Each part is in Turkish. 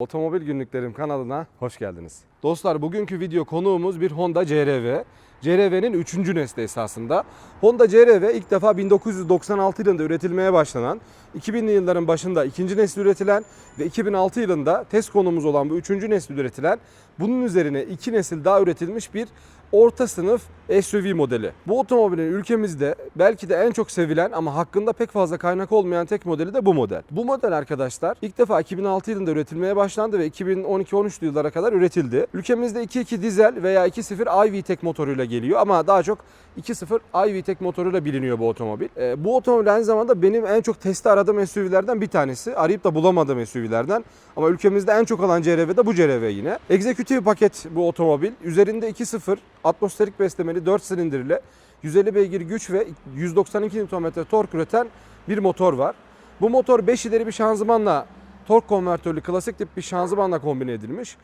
Otomobil Günlüklerim kanalına hoş geldiniz. Dostlar bugünkü video konuğumuz bir Honda CR-V. CR-V'nin 3. nesli esasında. Honda CR-V ilk defa 1996 yılında üretilmeye başlanan, 2000'li yılların başında ikinci nesil üretilen ve 2006 yılında test konumuz olan bu üçüncü nesil üretilen, bunun üzerine iki nesil daha üretilmiş bir orta sınıf SUV modeli. Bu otomobilin ülkemizde belki de en çok sevilen ama hakkında pek fazla kaynak olmayan tek modeli de bu model. Bu model arkadaşlar ilk defa 2006 yılında üretilmeye başlandı ve 2012-13'lü yıllara kadar üretildi. Ülkemizde 2.2 dizel veya 2.0 iVTEC motoruyla geliyor ama daha çok 2.0 iVTEC motoruyla biliniyor bu otomobil. Ee, bu otomobil aynı zamanda benim en çok testi aradığım SUV'lerden bir tanesi. Arayıp da bulamadığım SUV'lerden. Ama ülkemizde en çok alan CRV de bu CRV yine. Executive paket bu otomobil. Üzerinde 2.0 atmosferik beslemeli 4 silindirli 150 beygir güç ve 192 Nm tork üreten bir motor var. Bu motor 5 ileri bir şanzımanla tork konvertörlü klasik tip bir şanzımanla kombine edilmiş.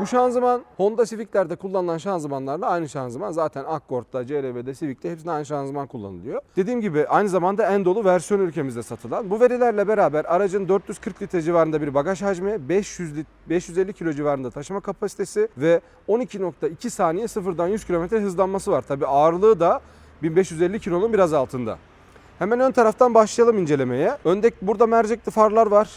Bu şanzıman Honda Civic'lerde kullanılan şanzımanlarla aynı şanzıman. Zaten Accord'da, CR-V'de, Civic'te hepsinde aynı şanzıman kullanılıyor. Dediğim gibi aynı zamanda en dolu versiyon ülkemizde satılan. Bu verilerle beraber aracın 440 litre civarında bir bagaj hacmi, 500 lit- 550 kilo civarında taşıma kapasitesi ve 12.2 saniye sıfırdan 100 km hızlanması var. Tabi ağırlığı da 1550 kilonun biraz altında. Hemen ön taraftan başlayalım incelemeye. Önde burada mercekli farlar var.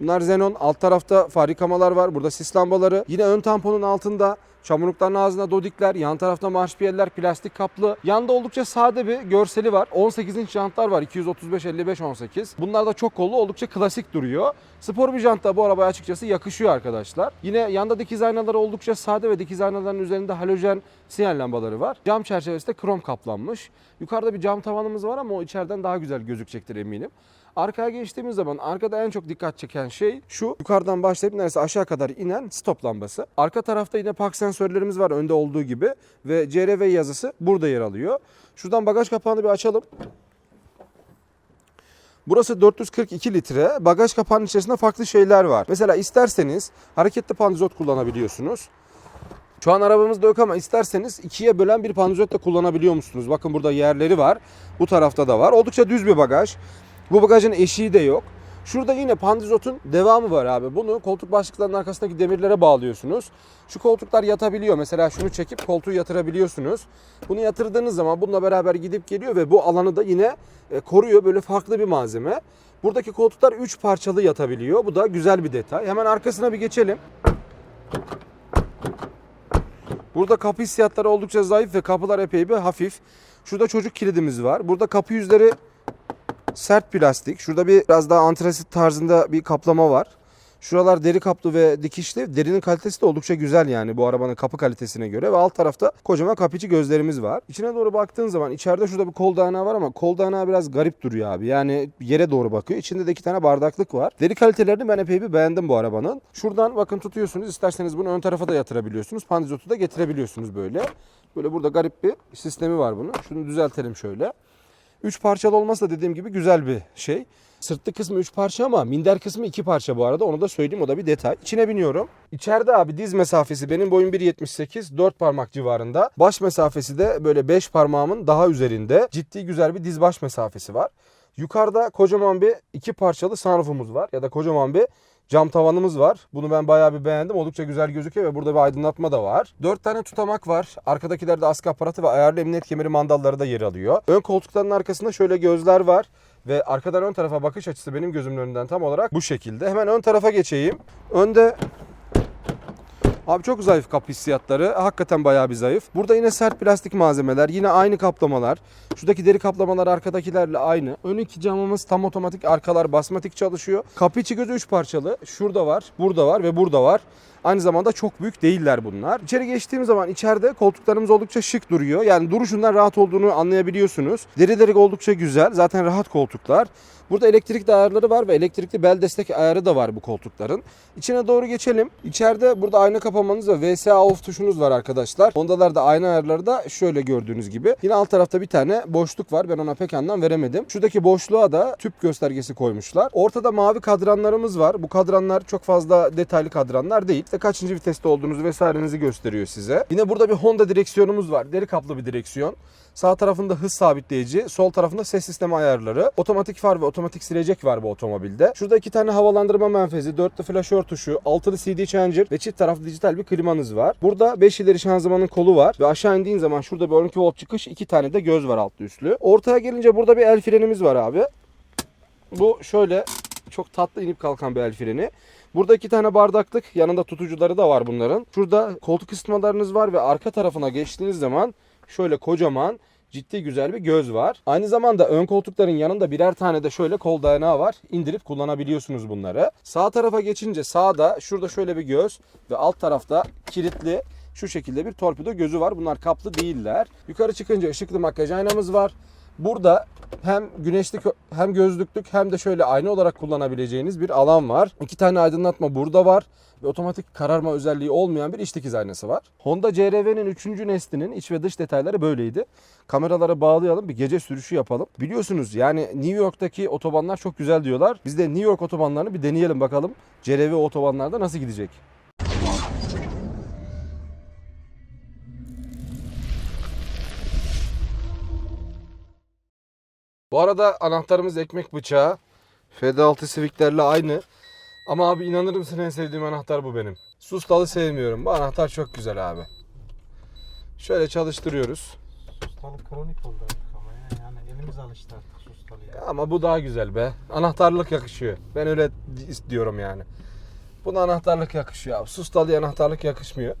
Bunlar Xenon. Alt tarafta far yıkamalar var. Burada sis lambaları. Yine ön tamponun altında çamurlukların ağzında dodikler. Yan tarafta marşpiyeller plastik kaplı. Yanda oldukça sade bir görseli var. 18 inç jantlar var. 235 55 18. Bunlar da çok kollu oldukça klasik duruyor. Spor bir jant da bu arabaya açıkçası yakışıyor arkadaşlar. Yine yanda dikiz aynaları oldukça sade ve dikiz aynaların üzerinde halojen sinyal lambaları var. Cam çerçevesi de krom kaplanmış. Yukarıda bir cam tavanımız var ama o içeriden daha güzel gözükecektir eminim. Arkaya geçtiğimiz zaman arkada en çok dikkat çeken şey şu. Yukarıdan başlayıp neredeyse aşağı kadar inen stop lambası. Arka tarafta yine park sensörlerimiz var önde olduğu gibi ve CRV yazısı burada yer alıyor. Şuradan bagaj kapağını bir açalım. Burası 442 litre. Bagaj kapağının içerisinde farklı şeyler var. Mesela isterseniz hareketli pandizot kullanabiliyorsunuz. Şu an arabamızda yok ama isterseniz ikiye bölen bir pandizot da kullanabiliyor musunuz? Bakın burada yerleri var. Bu tarafta da var. Oldukça düz bir bagaj. Bu bagajın eşiği de yok. Şurada yine pandizotun devamı var abi. Bunu koltuk başlıklarının arkasındaki demirlere bağlıyorsunuz. Şu koltuklar yatabiliyor. Mesela şunu çekip koltuğu yatırabiliyorsunuz. Bunu yatırdığınız zaman bununla beraber gidip geliyor ve bu alanı da yine e, koruyor. Böyle farklı bir malzeme. Buradaki koltuklar 3 parçalı yatabiliyor. Bu da güzel bir detay. Hemen arkasına bir geçelim. Burada kapı hissiyatları oldukça zayıf ve kapılar epey bir hafif. Şurada çocuk kilidimiz var. Burada kapı yüzleri sert plastik. Şurada bir biraz daha antrasit tarzında bir kaplama var. Şuralar deri kaplı ve dikişli. Derinin kalitesi de oldukça güzel yani bu arabanın kapı kalitesine göre. Ve alt tarafta kocaman kapıcı gözlerimiz var. İçine doğru baktığın zaman içeride şurada bir kol dayanağı var ama kol dayanağı biraz garip duruyor abi. Yani yere doğru bakıyor. İçinde de iki tane bardaklık var. Deri kalitelerini ben epey bir beğendim bu arabanın. Şuradan bakın tutuyorsunuz. İsterseniz bunu ön tarafa da yatırabiliyorsunuz. Pandizotu da getirebiliyorsunuz böyle. Böyle burada garip bir sistemi var bunun. Şunu düzeltelim şöyle. Üç parçalı olması da dediğim gibi güzel bir şey. Sırtlı kısmı 3 parça ama minder kısmı 2 parça bu arada. Onu da söyleyeyim o da bir detay. İçine biniyorum. İçeride abi diz mesafesi benim boyum 1.78 4 parmak civarında. Baş mesafesi de böyle 5 parmağımın daha üzerinde. Ciddi güzel bir diz baş mesafesi var. Yukarıda kocaman bir iki parçalı sunroofumuz var ya da kocaman bir cam tavanımız var. Bunu ben bayağı bir beğendim. Oldukça güzel gözüküyor ve burada bir aydınlatma da var. 4 tane tutamak var. Arkadakilerde askı aparatı ve ayarlı emniyet kemeri mandalları da yer alıyor. Ön koltukların arkasında şöyle gözler var. Ve arkadan ön tarafa bakış açısı benim gözümün önünden tam olarak bu şekilde. Hemen ön tarafa geçeyim. Önde Abi çok zayıf kapı hissiyatları. Hakikaten bayağı bir zayıf. Burada yine sert plastik malzemeler. Yine aynı kaplamalar. Şuradaki deri kaplamalar arkadakilerle aynı. Ön iki camımız tam otomatik. Arkalar basmatik çalışıyor. Kapı içi gözü 3 parçalı. Şurada var, burada var ve burada var. Aynı zamanda çok büyük değiller bunlar. İçeri geçtiğim zaman içeride koltuklarımız oldukça şık duruyor. Yani duruşundan rahat olduğunu anlayabiliyorsunuz. Derileri oldukça güzel. Zaten rahat koltuklar. Burada elektrikli ayarları var ve elektrikli bel destek ayarı da var bu koltukların. İçine doğru geçelim. İçeride burada ayna kapamanız ve VSA off tuşunuz var arkadaşlar. Honda'larda ayna ayarları da şöyle gördüğünüz gibi. Yine alt tarafta bir tane boşluk var. Ben ona pek anlam veremedim. Şuradaki boşluğa da tüp göstergesi koymuşlar. Ortada mavi kadranlarımız var. Bu kadranlar çok fazla detaylı kadranlar değil. Kaçıncı viteste olduğunuzu vesairenizi gösteriyor size. Yine burada bir Honda direksiyonumuz var. Deri kaplı bir direksiyon. Sağ tarafında hız sabitleyici, sol tarafında ses sistemi ayarları, otomatik far ve otomatik silecek var bu otomobilde. Şurada iki tane havalandırma menfezi, dörtlü flaşör tuşu, altılı CD changer ve çift taraflı dijital bir klimanız var. Burada 5 ileri şanzımanın kolu var ve aşağı indiğin zaman şurada bir 12 volt çıkış, iki tane de göz var altlı üstlü. Ortaya gelince burada bir el frenimiz var abi. Bu şöyle çok tatlı inip kalkan bir el freni. Burada iki tane bardaklık yanında tutucuları da var bunların. Şurada koltuk ısıtmalarınız var ve arka tarafına geçtiğiniz zaman şöyle kocaman ciddi güzel bir göz var. Aynı zamanda ön koltukların yanında birer tane de şöyle kol dayanağı var. İndirip kullanabiliyorsunuz bunları. Sağ tarafa geçince sağda şurada şöyle bir göz ve alt tarafta kilitli şu şekilde bir torpido gözü var. Bunlar kaplı değiller. Yukarı çıkınca ışıklı makyaj aynamız var. Burada hem güneşlik hem gözlüklük hem de şöyle ayna olarak kullanabileceğiniz bir alan var. İki tane aydınlatma burada var ve otomatik kararma özelliği olmayan bir iç dikiz aynası var. Honda CR-V'nin 3. neslinin iç ve dış detayları böyleydi. Kameralara bağlayalım bir gece sürüşü yapalım. Biliyorsunuz yani New York'taki otobanlar çok güzel diyorlar. Biz de New York otobanlarını bir deneyelim bakalım. CR-V otobanlarda nasıl gidecek? Bu arada anahtarımız ekmek bıçağı. FD6 Civic'lerle aynı. Ama abi inanır mısın en sevdiğim anahtar bu benim. Sustalı sevmiyorum. Bu anahtar çok güzel abi. Şöyle çalıştırıyoruz. Sustalık kronik oldu artık ama ya. Yani elimiz alıştı artık sustalığa. Ama bu daha güzel be. Anahtarlık yakışıyor. Ben öyle istiyorum yani. Buna anahtarlık yakışıyor abi. Sustalıya anahtarlık yakışmıyor.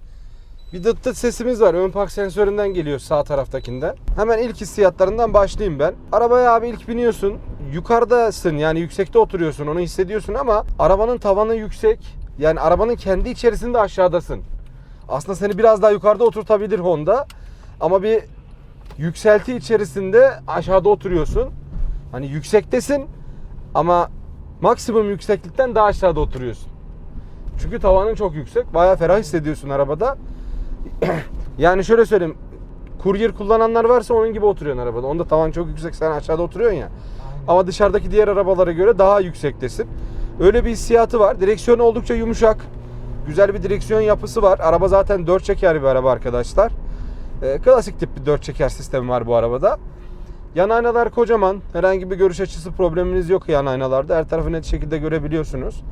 Bir dıt dıt sesimiz var. Ön park sensöründen geliyor sağ taraftakinden. Hemen ilk hissiyatlarından başlayayım ben. Arabaya abi ilk biniyorsun. Yukarıdasın yani yüksekte oturuyorsun onu hissediyorsun ama arabanın tavanı yüksek. Yani arabanın kendi içerisinde aşağıdasın. Aslında seni biraz daha yukarıda oturtabilir Honda. Ama bir yükselti içerisinde aşağıda oturuyorsun. Hani yüksektesin ama maksimum yükseklikten daha aşağıda oturuyorsun. Çünkü tavanın çok yüksek. Bayağı ferah hissediyorsun arabada. yani şöyle söyleyeyim. Kuryer kullananlar varsa onun gibi oturuyorsun arabada. Onda tavan çok yüksek sen aşağıda oturuyorsun ya. Ama dışarıdaki diğer arabalara göre daha yüksektesin. Öyle bir hissiyatı var. Direksiyon oldukça yumuşak. Güzel bir direksiyon yapısı var. Araba zaten 4 çeker bir araba arkadaşlar. Ee, klasik tip bir 4 çeker sistemi var bu arabada. Yan aynalar kocaman. Herhangi bir görüş açısı probleminiz yok yan aynalarda. Her tarafı net şekilde görebiliyorsunuz.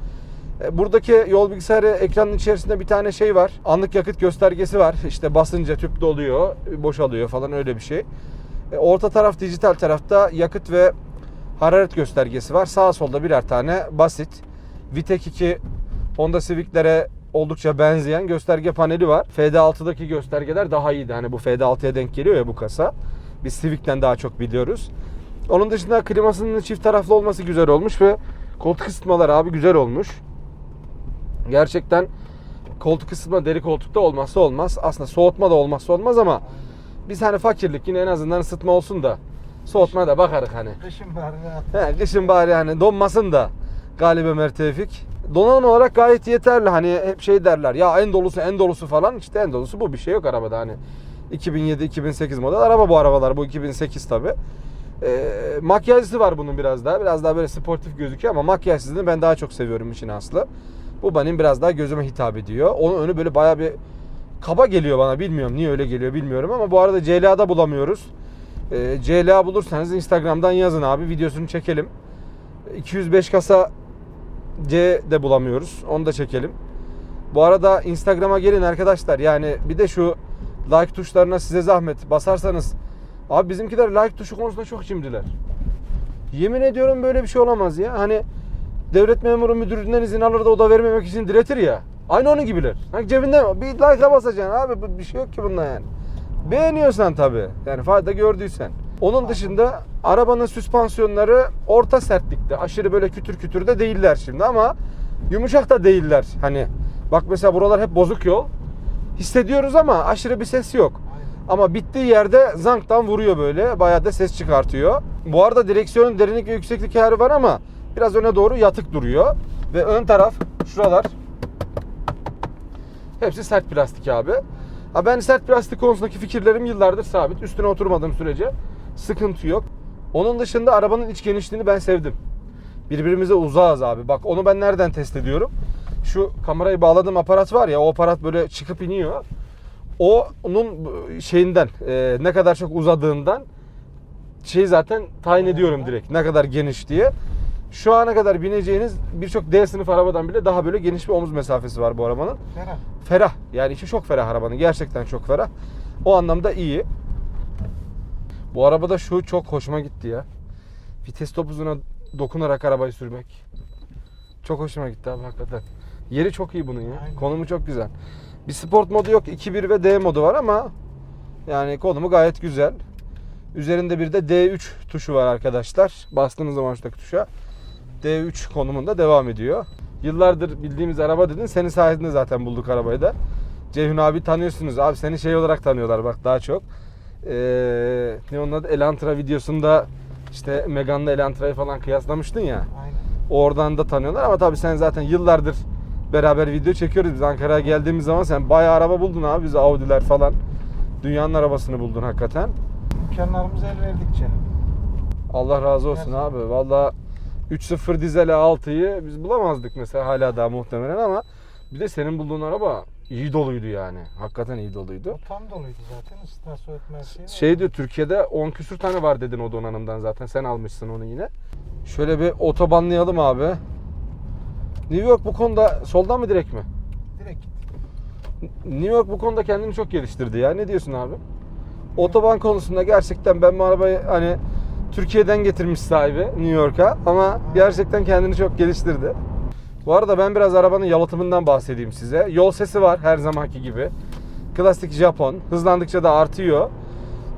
E, Buradaki yol bilgisayarı ekranın içerisinde bir tane şey var. Anlık yakıt göstergesi var. İşte basınca tüp doluyor, boşalıyor falan öyle bir şey. E, Orta taraf dijital tarafta yakıt ve hararet göstergesi var. Sağ solda birer tane basit. Vitek 2 Honda Civic'lere oldukça benzeyen gösterge paneli var. FD6'daki göstergeler daha iyiydi. Hani bu FD6'ya denk geliyor ya bu kasa. Biz Civic'ten daha çok biliyoruz. Onun dışında klimasının çift taraflı olması güzel olmuş ve koltuk ısıtmaları abi güzel olmuş. Gerçekten koltuk ısıtma deri koltukta olmazsa olmaz. Aslında soğutma da olmazsa olmaz ama biz hani fakirlik yine en azından ısıtma olsun da soğutmaya da bakarız hani. Kışın bari rahat. He, kışın bari hani donmasın da Galip Ömer Tevfik. Donanım olarak gayet yeterli. Hani hep şey derler ya en dolusu en dolusu falan. İşte en dolusu bu bir şey yok arabada hani. 2007-2008 model araba bu arabalar. Bu 2008 tabi. Ee, makyajlısı var bunun biraz daha. Biraz daha böyle sportif gözüküyor ama makyajsızını ben daha çok seviyorum işin aslı. Bu benim biraz daha gözüme hitap ediyor. Onun önü böyle baya bir kaba geliyor bana. Bilmiyorum niye öyle geliyor bilmiyorum ama bu arada CLA'da bulamıyoruz. Ee, CLA bulursanız Instagram'dan yazın abi videosunu çekelim. 205 kasa C de bulamıyoruz. Onu da çekelim. Bu arada Instagram'a gelin arkadaşlar. Yani bir de şu like tuşlarına size zahmet basarsanız. Abi bizimkiler like tuşu konusunda çok cimriler. Yemin ediyorum böyle bir şey olamaz ya. Hani devlet memuru müdürlüğünden izin alır da oda vermemek için diretir ya. Aynı onun gibiler. Hani cebinden bir like'a basacaksın abi. Bir şey yok ki bunda yani. Beğeniyorsan tabii. Yani fayda gördüysen. Onun dışında arabanın süspansiyonları orta sertlikte. Aşırı böyle kütür kütür de değiller şimdi ama yumuşak da değiller. Hani bak mesela buralar hep bozuk yol. Hissediyoruz ama aşırı bir ses yok. Ama bittiği yerde zanktan vuruyor böyle. Bayağı da ses çıkartıyor. Bu arada direksiyonun derinlik ve yükseklik ayarı var ama biraz öne doğru yatık duruyor. Ve ön taraf şuralar hepsi sert plastik abi. Ha ben sert plastik konusundaki fikirlerim yıllardır sabit. Üstüne oturmadığım sürece sıkıntı yok. Onun dışında arabanın iç genişliğini ben sevdim. Birbirimize uzağız abi. Bak onu ben nereden test ediyorum? şu kamerayı bağladığım aparat var ya o aparat böyle çıkıp iniyor. Onun şeyinden e, ne kadar çok uzadığından şey zaten tayin ediyorum direkt ne kadar geniş diye. Şu ana kadar bineceğiniz birçok D sınıf arabadan bile daha böyle geniş bir omuz mesafesi var bu arabanın. Ferah. Ferah. Yani içi çok ferah arabanın. Gerçekten çok ferah. O anlamda iyi. Bu arabada şu çok hoşuma gitti ya. Vites topuzuna dokunarak arabayı sürmek. Çok hoşuma gitti abi hakikaten. Yeri çok iyi bunun ya. Aynen. Konumu çok güzel. Bir sport modu yok. 2.1 ve D modu var ama yani konumu gayet güzel. Üzerinde bir de D3 tuşu var arkadaşlar. Bastığınız zaman şuradaki tuşa D3 konumunda devam ediyor. Yıllardır bildiğimiz araba dedin. Senin sayesinde zaten bulduk arabayı da. Ceyhun abi tanıyorsunuz. Abi seni şey olarak tanıyorlar bak daha çok. Ee, ne onun adı? Elantra videosunda işte Megane'la Elantra'yı falan kıyaslamıştın ya. Aynen. Oradan da tanıyorlar ama tabii sen zaten yıllardır beraber video çekiyoruz. Biz Ankara'ya geldiğimiz zaman sen bayağı araba buldun abi. Biz Audi'ler falan. Dünyanın arabasını buldun hakikaten. İmkanlarımız el verdikçe. Allah razı olsun Gerçekten. abi. Valla 3.0 dizel 6'yı biz bulamazdık mesela hala daha muhtemelen ama bir de senin bulduğun araba iyi doluydu yani. Hakikaten iyi doluydu. O tam doluydu zaten. Isıtma soğutma şey. Şey diyor Türkiye'de 10 küsür tane var dedin o donanımdan zaten. Sen almışsın onu yine. Şöyle bir otobanlayalım abi. New York bu konuda soldan mı direkt mi? Direkt. New York bu konuda kendini çok geliştirdi ya. Ne diyorsun abi? Otoban konusunda gerçekten ben bu arabayı hani Türkiye'den getirmiş sahibi New York'a ama gerçekten kendini çok geliştirdi. Bu arada ben biraz arabanın yalıtımından bahsedeyim size. Yol sesi var her zamanki gibi. Klasik Japon. Hızlandıkça da artıyor.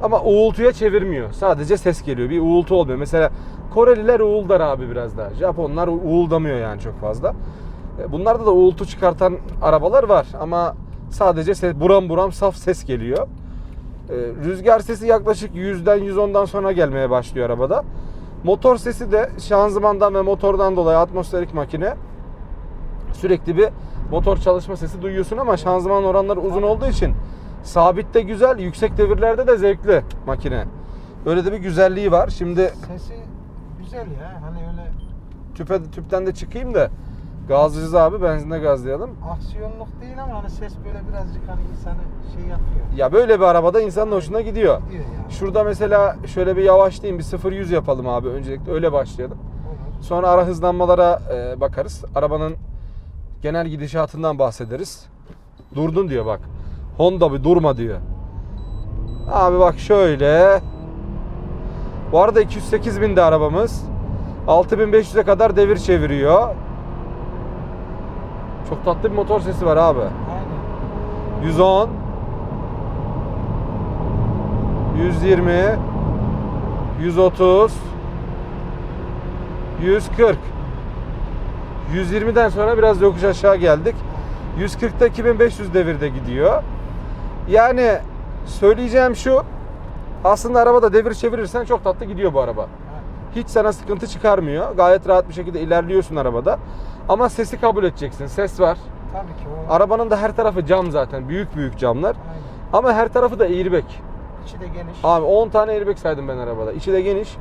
Ama uğultuya çevirmiyor. Sadece ses geliyor. Bir uğultu olmuyor. Mesela Koreliler uğuldar abi biraz daha. Japonlar uğuldamıyor yani çok fazla. E, Bunlarda da uğultu çıkartan arabalar var ama sadece ses, buram buram saf ses geliyor. E, Rüzgar sesi yaklaşık 100'den 110'dan sonra gelmeye başlıyor arabada. Motor sesi de şanzımandan ve motordan dolayı atmosferik makine sürekli bir motor çalışma sesi duyuyorsun ama şanzıman oranları uzun olduğu için sabitte güzel, yüksek devirlerde de zevkli makine. Öyle de bir güzelliği var. Şimdi Sesi güzel ya. Hani öyle tüpe, tüpten de çıkayım da gazlayacağız abi benzinde gazlayalım. aksiyonluk değil ama hani ses böyle birazcık hani insanı şey yapıyor. Ya böyle bir arabada insanın hoşuna gidiyor. Diyor yani. Şurada mesela şöyle bir yavaşlayayım bir 0-100 yapalım abi öncelikle öyle başlayalım. Olur. Sonra ara hızlanmalara e, bakarız. Arabanın genel gidişatından bahsederiz. Durdun diyor bak. Honda bir durma diyor. Abi bak şöyle. Bu arada 208 binde arabamız. 6500'e kadar devir çeviriyor. Çok tatlı bir motor sesi var abi. Aynen. 110 120 130 140 120'den sonra biraz yokuş aşağı geldik. 140'ta 2500 devirde gidiyor. Yani söyleyeceğim şu. Aslında arabada devir çevirirsen çok tatlı gidiyor bu araba. Hiç sana sıkıntı çıkarmıyor. Gayet rahat bir şekilde ilerliyorsun arabada. Ama sesi kabul edeceksin. Ses var. Tabii ki o. Arabanın da her tarafı cam zaten. Büyük büyük camlar. Aynen. Ama her tarafı da airbag. İçi de geniş. Abi 10 tane airbag saydım ben arabada. İçi de geniş.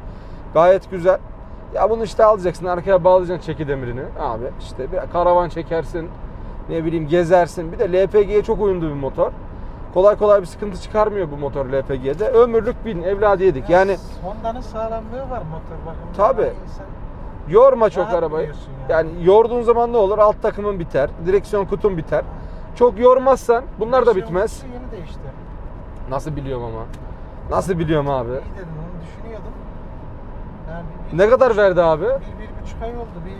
Gayet güzel. Ya bunu işte alacaksın. Arkaya bağlayacaksın çeki demirini. Abi işte bir karavan çekersin. Ne bileyim gezersin. Bir de LPG'ye çok uyumlu bir motor. Kolay kolay bir sıkıntı çıkarmıyor bu motor LPG'de. Ömürlük bin evladiyedik. Yani Honda'nın sağlamlığı var motor bakımında. Tabii. Yani insan- yorma çok Rahat arabayı. yani. Yani yorduğun zaman ne olur? Alt takımın biter. Direksiyon kutun biter. Çok yormazsan bunlar da bitmez. Yeni değişti. Nasıl biliyorum ama? Nasıl biliyorum abi? İyi dedim onu düşünüyordum. Yani bir, Ne kadar verdi abi? Bir, bir buçuk ay oldu. Bir...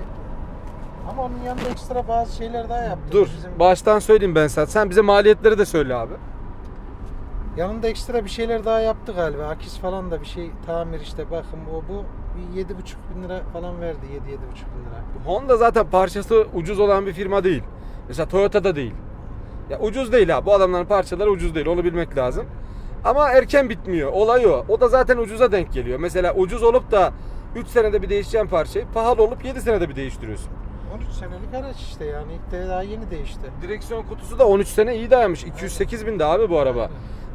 Ama onun yanında ekstra bazı şeyler daha yaptım. Dur. Bizim Baştan söyleyeyim ben sana. Sen bize maliyetleri de söyle abi. yanında ekstra bir şeyler daha yaptı galiba. Akis falan da bir şey tamir işte bakım o bu. Bir yedi buçuk bin lira falan verdi. Yedi yedi buçuk bin lira. Honda zaten parçası ucuz olan bir firma değil. Mesela Toyota'da değil. Ya ucuz değil ha. Bu adamların parçaları ucuz değil. Onu bilmek lazım. Ama erken bitmiyor. Olay o. O da zaten ucuza denk geliyor. Mesela ucuz olup da 3 senede bir değişeceğin parçayı pahalı olup 7 senede bir değiştiriyorsun. 13 senelik araç işte yani ilk de daha yeni değişti. Direksiyon kutusu da 13 sene iyi dayanmış. 208 bin de abi bu araba.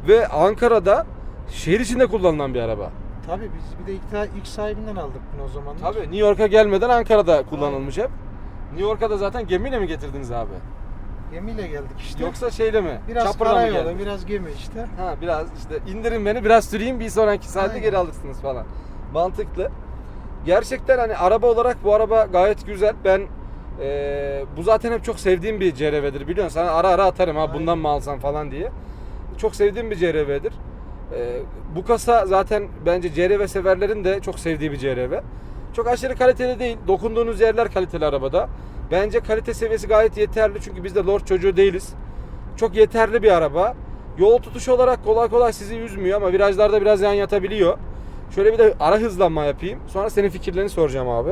Ve Ankara'da şehir içinde kullanılan bir araba. Tabii biz bir de ilk, ilk sahibinden aldık bunu o zaman. Tabii New York'a gelmeden Ankara'da kullanılmış hep. New York'a da zaten gemiyle mi getirdiniz abi? Gemiyle geldik işte. Yoksa şeyle mi? biraz Çapırla mı karayolu, geldiniz? biraz gemi işte. Ha biraz işte indirin beni biraz süreyim bir sonraki saatte Aynen. geri alırsınız falan. Mantıklı. Gerçekten hani araba olarak bu araba gayet güzel. Ben eee, bu zaten hep çok sevdiğim bir CRV'dir biliyorsun. Sana ara ara atarım ha bundan mı alsam falan diye. Çok sevdiğim bir CRV'dir. Eee, bu kasa zaten bence CRV severlerin de çok sevdiği bir CRV. Çok aşırı kaliteli değil. Dokunduğunuz yerler kaliteli arabada. Bence kalite seviyesi gayet yeterli çünkü biz de Lord çocuğu değiliz. Çok yeterli bir araba. Yol tutuşu olarak kolay kolay sizi üzmüyor ama virajlarda biraz yan yatabiliyor. Şöyle bir de ara hızlanma yapayım. Sonra senin fikirlerini soracağım abi.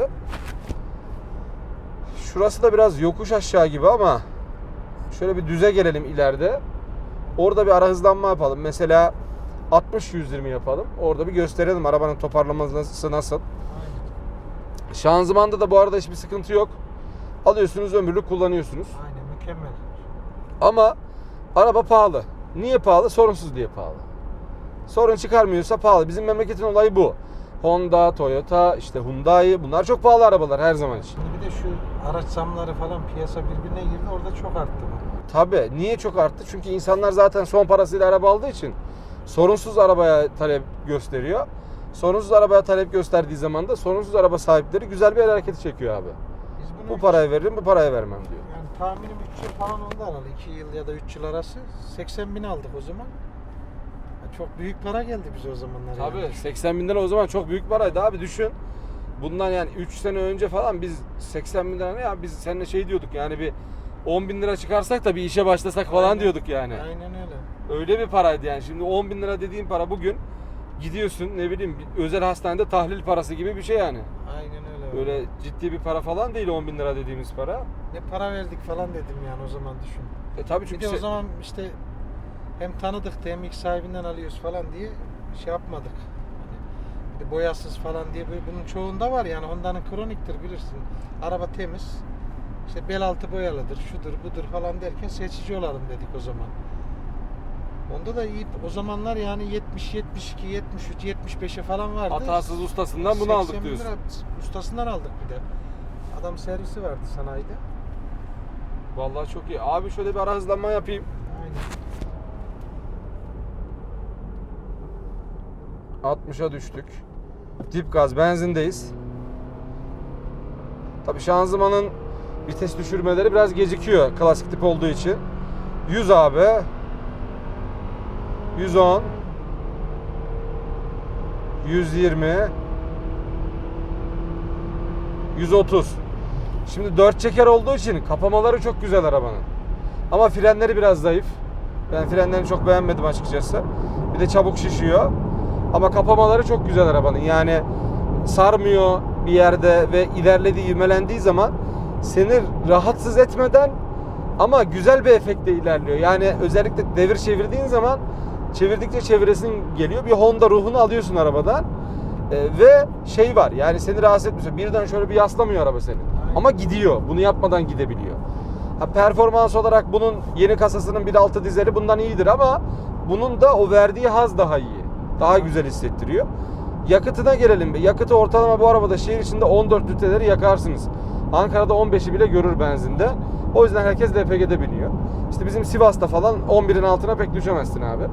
Şurası da biraz yokuş aşağı gibi ama şöyle bir düze gelelim ileride. Orada bir ara hızlanma yapalım. Mesela 60-120 yapalım. Orada bir gösterelim arabanın toparlaması nasıl. Aynen. Şanzımanda da bu arada hiçbir sıkıntı yok. Alıyorsunuz ömürlük kullanıyorsunuz. Aynen mükemmel. Ama araba pahalı. Niye pahalı? Sorunsuz diye pahalı. Sorun çıkarmıyorsa pahalı. Bizim memleketin olayı bu. Honda, Toyota, işte Hyundai bunlar çok pahalı arabalar her zaman için. Bir de şu araç zamları falan piyasa birbirine girdi orada çok arttı bu. Tabii. Niye çok arttı? Çünkü insanlar zaten son parasıyla araba aldığı için sorunsuz arabaya talep gösteriyor. Sorunsuz arabaya talep gösterdiği zaman da sorunsuz araba sahipleri güzel bir el hareketi çekiyor abi. Biz bunu Bu parayı veririm, bu parayı vermem diyor. Yani tahminim 3 yıl falan oldu herhalde. 2 yıl ya da 3 yıl arası. 80 bin aldık o zaman. Ya Çok büyük para geldi bize o zamanlar. Tabii yani. 80 bin lira o zaman çok büyük paraydı abi düşün. Bundan yani 3 sene önce falan biz 80 bin lira ne ya biz seninle şey diyorduk yani bir 10 bin lira çıkarsak da bir işe başlasak falan Aynen. diyorduk yani. Aynen öyle. Öyle bir paraydı yani. Şimdi 10 bin lira dediğin para bugün gidiyorsun ne bileyim bir özel hastanede tahlil parası gibi bir şey yani. Aynen öyle. Böyle ciddi bir para falan değil 10 bin lira dediğimiz para. Ne para verdik falan dedim yani o zaman düşün. E tabii Bir çünkü de o se- zaman işte hem tanıdık hem ilk sahibinden alıyoruz falan diye şey yapmadık. Hani bir de boyasız falan diye böyle bunun çoğunda var yani Honda'nın kroniktir bilirsin. Araba temiz. İşte bel altı boyalıdır, şudur budur falan derken seçici olalım dedik o zaman. Onda da iyi o zamanlar yani 70, 72, 73, 75'e falan vardı. hatasız ustasından bunu 80 aldık bin diyorsun. lira ustasından aldık bir de. Adam servisi vardı sanayide. Vallahi çok iyi. Abi şöyle bir ara hızlanma yapayım. Aynen. 60'a düştük. Dip gaz benzindeyiz. Tabii şanzımanın vites düşürmeleri biraz gecikiyor klasik tip olduğu için. 100 abi. 110. 120. 130. Şimdi 4 çeker olduğu için kapamaları çok güzel arabanın. Ama frenleri biraz zayıf. Ben frenlerini çok beğenmedim açıkçası. Bir de çabuk şişiyor. Ama kapamaları çok güzel arabanın. Yani sarmıyor bir yerde ve ilerlediği, ivmelendiği zaman seni rahatsız etmeden ama güzel bir efekte ilerliyor. Yani özellikle devir çevirdiğin zaman çevirdikçe çeviresin geliyor. Bir Honda ruhunu alıyorsun arabadan. Ee, ve şey var yani seni rahatsız etmiyor. Birden şöyle bir yaslamıyor araba seni. Ama gidiyor. Bunu yapmadan gidebiliyor. Ha, performans olarak bunun yeni kasasının 1.6 dizeli bundan iyidir ama bunun da o verdiği haz daha iyi. Daha güzel hissettiriyor. Yakıtına gelelim. Yakıtı ortalama bu arabada şehir içinde 14 litreleri yakarsınız. Ankara'da 15'i bile görür benzinde. O yüzden herkes LPG'de biniyor. İşte bizim Sivas'ta falan 11'in altına pek düşemezsin abi.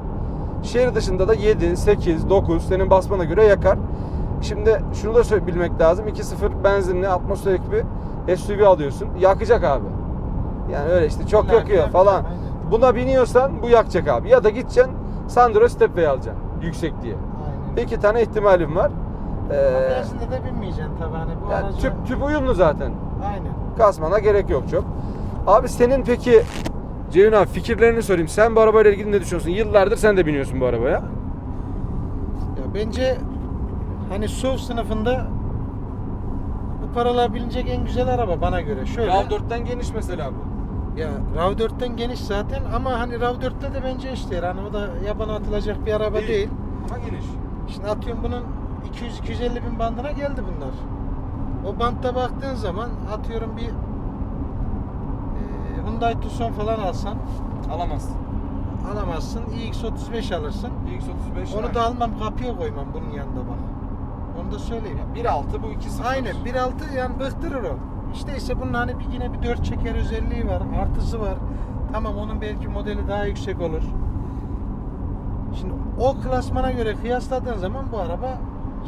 Şehir dışında da 7, 8, 9 senin basmana göre yakar. Şimdi şunu da bilmek lazım. 2.0 benzinli atmosferik bir SUV alıyorsun. Yakacak abi. Yani öyle işte çok yakıyor yakacak, falan. aynen. Buna biniyorsan bu yakacak abi. Ya da gideceksin Sandero Stepway alacaksın. Yüksek diye. Aynen. İki tane ihtimalim var. Ee, Benzinde de binmeyeceksin tabii hani bu yani araca. tüp, tüp uyumlu zaten. Aynen. Kasmana gerek yok çok. Abi senin peki Ceyhun abi fikirlerini sorayım. Sen bu arabayla ilgili ne düşünüyorsun? Yıllardır sen de biniyorsun bu arabaya. Ya bence hani SUV sınıfında bu paralar bilinecek en güzel araba bana göre. Şöyle. RAV4'ten geniş mesela bu. Ya RAV4'ten geniş zaten ama hani RAV4'te de bence eşdeğer. Hani o da yabana atılacak bir araba Değil. değil. Ama geniş. Şimdi atıyorum bunun 200-250 bin bandına geldi bunlar. O bantta baktığın zaman atıyorum bir Hyundai Tucson falan alsan Alamazsın. alamazsın. iX35 alırsın. X35 Onu da almam kapıya koymam bunun yanında bak. Onu da söyleyeyim. 1.6 bu 2.0. Aynen 1.6 yani bıktırır o. işte ise bunun hani bir yine bir dört çeker özelliği var, artısı var. Tamam onun belki modeli daha yüksek olur. Şimdi o klasmana göre kıyasladığın zaman bu araba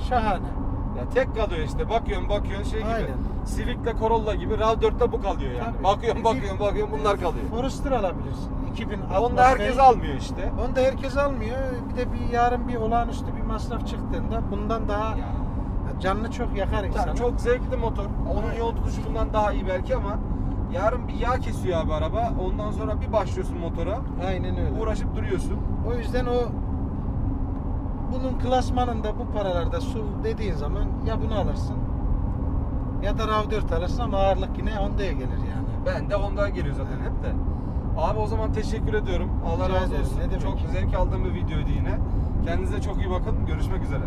şahane. Ya tek kalıyor işte. Bakıyorsun bakıyorsun şey gibi. Aynen. Civic'le Corolla gibi RAV4'te bu kalıyor yani. Tabii. Bakıyorsun bakıyorsun bakıyorsun bunlar kalıyor. Forester alabilirsin. 2000 Onu da herkes almıyor işte. Onu da herkes almıyor. Bir de bir yarın bir olağanüstü bir masraf çıktığında bundan daha canlı çok yakar insanı. Tabii çok zevkli motor. Onun yol tutuşu bundan daha iyi belki ama yarın bir yağ kesiyor abi araba. Ondan sonra bir başlıyorsun motora. Aynen öyle. Uğraşıp duruyorsun. O yüzden o bunun klasmanında bu paralarda su dediğin zaman ya bunu alırsın ya da RAV4 alırsın ama ağırlık yine Honda'ya gelir yani. Ben de Honda geliyor zaten hep de. Abi o zaman teşekkür ediyorum. Allah Rica razı ederim, olsun. ne demek. Çok zevk aldığım bir videoydu yine. Kendinize çok iyi bakın. Görüşmek üzere.